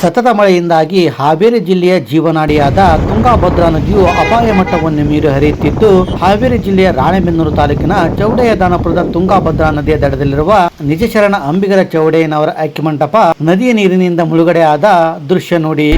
ಸತತ ಮಳೆಯಿಂದಾಗಿ ಹಾವೇರಿ ಜಿಲ್ಲೆಯ ಜೀವನಾಡಿಯಾದ ತುಂಗಾಭದ್ರಾ ನದಿಯು ಅಪಾಯ ಮಟ್ಟವನ್ನು ಮೀರಿ ಹರಿಯುತ್ತಿದ್ದು, ಹಾವೇರಿ ಜಿಲ್ಲೆಯ ರಾಣೆಬೆನ್ನೂರು ತಾಲೂಕಿನ ಚೌಡೆಯ ದಾನಪುರದ ತುಂಗಾಭದ್ರಾ ನದಿಯ ದಡದಲ್ಲಿರುವ ನಿಜಶರಣ ಅಂಬಿಗರ ಚೌಡೆಯನವರ ಅಕ್ಕಿ ಮಂಟಪ ನದಿಯ ನೀರಿನಿಂದ ಮುಳುಗಡೆ ಆದ ದೃಶ್ಯ ನೋಡಿ.